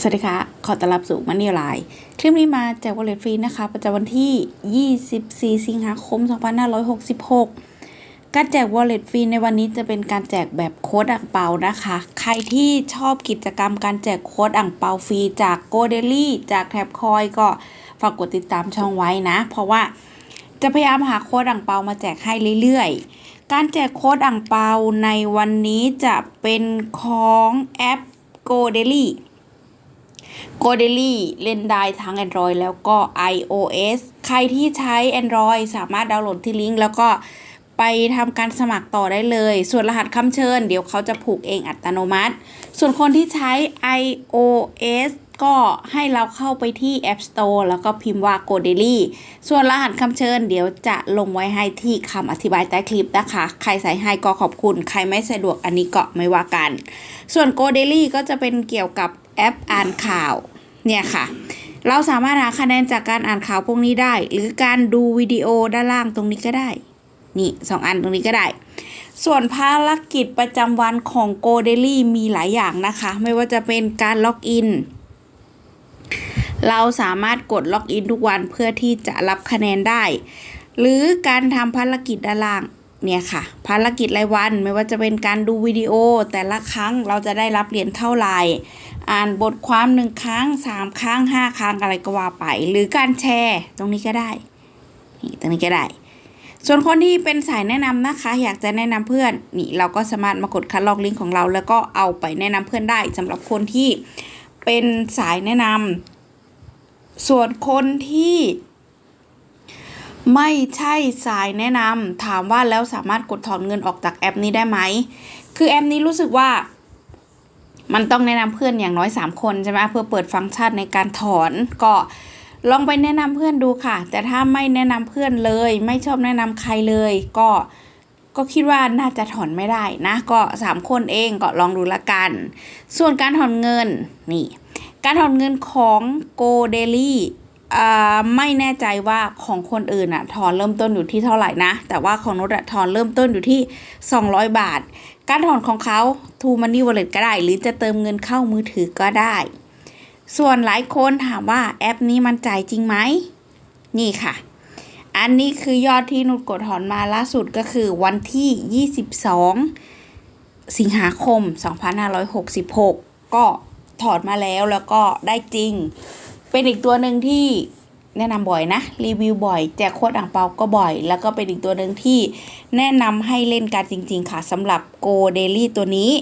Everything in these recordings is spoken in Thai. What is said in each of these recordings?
สวัสดีค่ะ ขอต้อนรับสู่มันนี่ไลน์คลิปนี้มาแจกวอลเล็ตฟรีนะคะ ประจำวันที่ 24 สิงหาคม 2566 การแจกวอลเล็ตฟรีในวันนี้จะเป็นการแจกแบบโค้ดอ่างเปานะคะ ใครที่ชอบกิจกรรมการแจกโค้ดอ่างเปาฟรีจากโกเดลี่จากแท็บคอยก็ฝากกดติดตามช่องไว้นะ เพราะว่าจะพยายามหาโค้ดอ่างเปามาแจกให้เรื่อยๆ การแจกโค้ดอ่างเปาในวันนี้จะเป็นของแอป g o d e l y g o d e l y เล่นได้ทั้ง Android แล้วก็ iOS ใครที่ใช้ Android สามารถดาวน์โหลดที่ลิงก์แล้วก็ไปทำการสมัครต่อได้เลย ส่วนรหัสคำเชิญ เดี๋ยวเขาจะผูกเองอัตโนมัติ ส่วนคนที่ใช้ iOS ก็ให้เราเข้าไปที่ App Store แล้วก็พิมพ์ว่า g o d e l y ส่วนรหัสคำเชิญเดี๋ยวจะลงไว้ให้ที่คำอธิบายใต้คลิปนะคะ ใครใส่ให้ก็ขอบคุณ ใครไม่สะดวกอันนี้ก็ไม่ว่ากัน ส่วน g o d e l y ก็จะเป็นเกี่ยวกับ แอปอ่านข่าวเนี่ยค่ะ เราสามารถหาคะแนนจากการอ่านข่าวพวกนี้ได้ หรือการดูวิดีโอด้านล่างตรงนี้ก็ได้ นี่สองอันตรงนี้ก็ได้ ส่วนภารกิจประจำวันของ g o d e l y มีหลายอย่างนะคะ ไม่ว่าจะเป็นการล็อกอินเราสามารถกดล็อกอินทุกวันเพื่อที่จะรับคะแนนได้ หรือการทำภารกิจด้านล่าง เนี่ยค่ะ ภารกิจรายวันไม่ว่าจะเป็นการดูวิดีโอ แต่ละครั้งเราจะได้รับเหรียญเท่าไหร่ อ่านบทความหนึ่งครั้งสามครั้งห้าครั้งอะไรก็ว่าไป หรือการแชร์ ตรงนี้ก็ได้นี่ตรงนี้ก็ได้ ส่วนคนที่เป็นสายแนะนำนะคะ อยากจะแนะนำเพื่อนนี่เราก็สามารถมากดคัดลอกลิงก์ของเรา แล้วก็เอาไปแนะนำเพื่อนได้สำหรับคนที่เป็นสายแนะนำส่วนคนที่ ไม่ใช่สายแนะนำถามว่าแล้วสามารถกดถอนเงินออกจากแอปนี้ได้ไหม คือแอปนี้รู้สึกว่า มันต้องแนะนำเพื่อนอย่างน้อย 3 คนใช่ไหมเพื่อเปิดฟังก์ชันในการถอนก็ลองไปแนะนำเพื่อนดูค่ะ แต่ถ้าไม่แนะนำเพื่อนเลย ไม่ชอบแนะนำใครเลย ก็ก็คิดว่าน่าจะถอนไม่ได้นะ ก็ 3 คนเองก็ลองดูละกัน ส่วนการถอนเงินนี่ การถอนเงินของ g o d e l y อ่ ไม่แน่ใจว่าของคนอื่นอะถอนเริ่มต้นอยู่ที่เท่าไหร่นะ แต่ว่าของนุชอะถอนเริ่มต้นอยู่ที่ 200 บาท การถอนของเขา True Money Wallet ก็ได้ หรือจะเติมเงินเข้ามือถือก็ได้ ส่วนหลายคนถามว่าแอปนี้มันจ่ายจริงไหม นี่ค่ะ อันนี้คือยอดที่นุชกดถอนมาล่าสุดก็คือวันที่ 22 สิงหาคม 2566 ก็ถอนมาแล้วแล้วก็ได้จริง เป็นอีกตัวหนึ่งที่แนะนำบ่อยนะรีวิวบ่อยแจกโค้ดอ่างเปาก็บ่อย แล้วก็เป็นอีกตัวหนึ่งที่แนะนำให้เล่นกันจริง ๆ ค่ะสำหรับ Go Daily ตัวนี้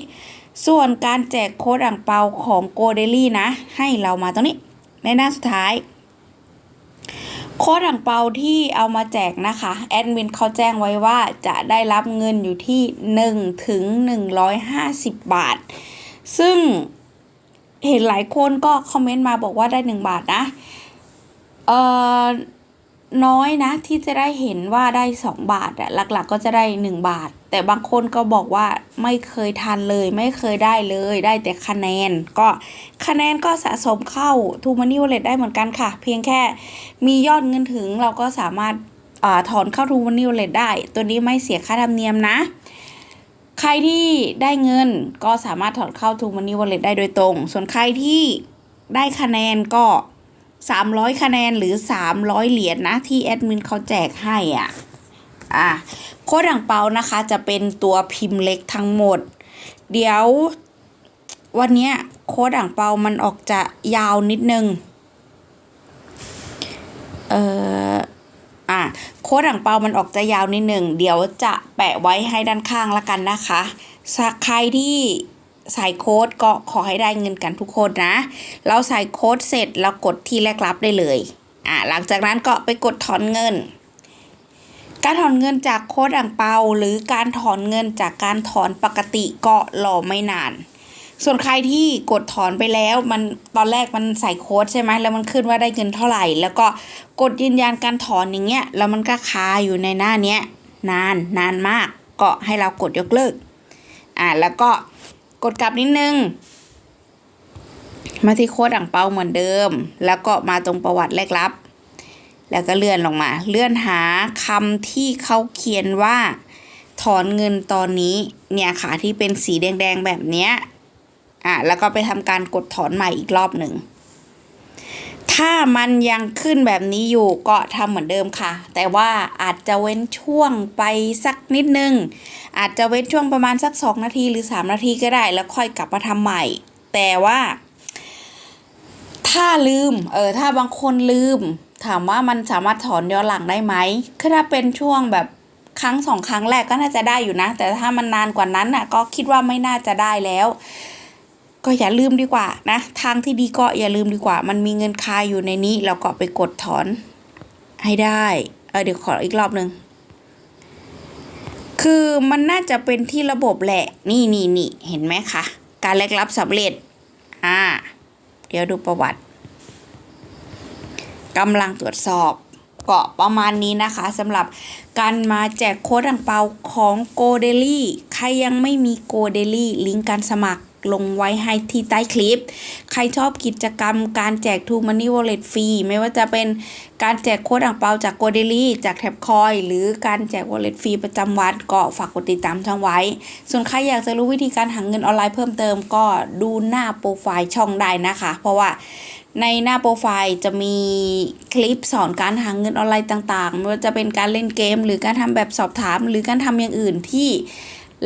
ส่วนการแจกโค้ดอ่างเปาของ Go Daily นะ ให้เรามาตรงนี้ในหน้าสุดท้ายโค้ดอ่างเปาที่เอามาแจกนะคะแอดมินเขาแจ้งไว้ว่าจะได้รับเงินอยู่ที่1ถึง150 บาท ซึ่ง เห็นหลายคนก็คอมเมนต์มาบอกว่าได้ 1 บาทนะ เอ่อ น้อยนะที่จะได้เห็นว่าได้ 2 บาทอะหลักๆ ก็จะได้ 1 บาท แต่บางคนก็บอกว่าไม่เคยทันเลย ไม่เคยได้เลยได้แต่คะแนน ก็คะแนนก็สะสมเข้า t ูมันนี่วอลเล็ตได้เหมือนกันค่ะ เพียงแค่มียอดเงินถึงเราก็สามารถอาถอนเข้า t ูมันนี่วอลเล็ตได้ ตัวนี้ไม่เสียค่าธรรมเนียมนะ ใครที่ได้เงินก็สามารถถอนเข้า t ูมันนี่วอลเล็ตได้โดยตรง ส่วนใครที่ได้คะแนนก็ 300 คะแนนหรือ 300 เหรียญนะที่แอดมินเขาแจกให้อะอะโค้ดอ่างเปานะคะจะเป็นตัวพิมพ์เล็กทั้งหมด เดี๋ยววันนี้โค้ดอ่างเปามันออกจะยาวนิดนึง เอ่อ อะ โค้ดอ่างเปามันออกจะยาวนิดหนึ่ง เดี๋ยวจะแปะไว้ให้ด้านข้างละกันนะคะสักใครที่ใส่โค้ดก็ขอให้ได้เงินกันทุกคนนะ เราใส่โค้ดเสร็จแล้วกดที่แรกรับได้เลย อะหลังจากนั้นก็ไปกดถอนเงิน การถอนเงินจากโค้ดอ่างเปาหรือการถอนเงินจากการถอนปกติก็รอไม่นาน ส่วนใครที่กดถอนไปแล้วมันตอนแรกมันใส่โค้ดใช่ไหมแล้วมันขึ้นว่าได้เงินเท่าไหร่ แล้วก็กดยืนยันการถอนอย่างเงี้ยแล้วมันก็คาอยู่ในหน้าเนี้ยนานนานมากก็ให้เรากดยกเลิกอ่าแล้วก็กดกลับนิดนึง มาที่โค้ดอ่างเปาเหมือนเดิม แล้วก็มาตรงประวัติแรกรับ แล้วก็เลื่อนลงมา เลื่อนหาคำที่เขาเขียนว่า ถอนเงินตอนนี้เนี่ยค่ะที่เป็นสีแดงๆแบบเนี้ย อะแล้วก็ไปทำการกดถอนใหม่อีกรอบหนึ่งถ้ามันยังขึ้นแบบนี้อยู่ก็ทำเหมือนเดิมค่ะ แต่ว่าอาจจะเว้นช่วงไปสักนิดนึง อาจจะเว้นช่วงประมาณสัก 2 นาทีหรือ 3 นาทีก็ได้ แล้วค่อยกลับมาทำใหม่ แต่ว่า ถ้าลืม เออ ถ้าบางคนลืม ถามว่ามันสามารถถอนย้อนหลังได้ไหมคือถ้าเป็นช่วงแบบครั้งสองครั้งแรกก็น่าจะได้อยู่นะ แต่ถ้ามันนานกว่านั้นน่ะ ก็คิดว่าไม่น่าจะได้แล้ว ก็อย่าลืมดีกว่านะทางที่ดีก็อย่าลืมดีกว่า มันมีเงินคาอยู่ในนี้แล้วก็ไปกดถอนให้ได้เออเดี๋ยวขออีกรอบหนึ่งคือมันน่าจะเป็นที่ระบบแหละนี่นี่นี่เห็นไหมคะการแลกรับสำเร็จอ่าเดี๋ยวดูประวัติกำลังตรวจสอบก็ประมาณนี้นะคะสำหรับการมาแจกโค้ดอ่างเปาของ g o d e l y ใครยังไม่มี g o d e l y ลิงก์การสมัคร ลงไว้ให้ที่ใต้คลิป ใครชอบกิจกรรมการแจก True Money Wallet ฟรี ไม่ว่าจะเป็นการแจกโค้ดอ่างเปาจาก g o d e l y จากแท็บคอยหรือการแจก Wallet ฟรีประจำวันก็ฝากกดติดตามช่องไว้ ส่วนใครอยากจะรู้วิธีการหาเงินออนไลน์เพิ่มเติมก็ดูหน้าโปรไฟล์ช่องได้นะคะ เพราะว่าในหน้าโปรไฟล์จะมีคลิปสอนการหาเงินออนไลน์ต่างๆ ไม่ว่าจะเป็นการเล่นเกม หรือการทำแบบสอบถาม หรือการทำอย่างอื่นที่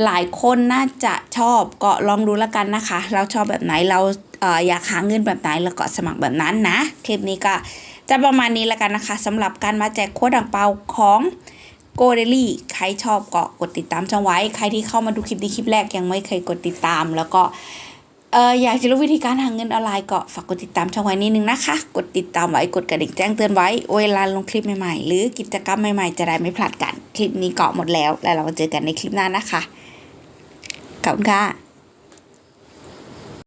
หลายคนน่าจะชอบก็ลองดูแล้วกันนะคะ เราชอบแบบไหนเราเอออยากหาเงินแบบไหนแล้วก็สมัครแบบนั้นนะ คลิปนี้ก็จะประมาณนี้แล้วกันนะคะสำหรับการมาแจกโค้ดอ่างเปาของโกเดลี่ใครชอบก็กดติดตามช่องไว้ ใครที่เข้ามาดูคลิปนี้คลิปแรกยังไม่เคยกดติดตาม แล้วก็เอออยากจะรู้วิธีการหาเงินออนไลน์ก็ฝากกดติดตามช่องไว้นิดนึงนะคะ กดติดตามไว้กดกระดิ่งแจ้งเตือนไว้ เวลาลงคลิปใหม่ๆ หรือกิจกรรมใหม่ๆ จะได้ไม่พลาดกัน คลิปนี้เกาะหมดแล้ว แล้วเราเจอกันในคลิปหน้านะคะ ขอบคุณค่ะ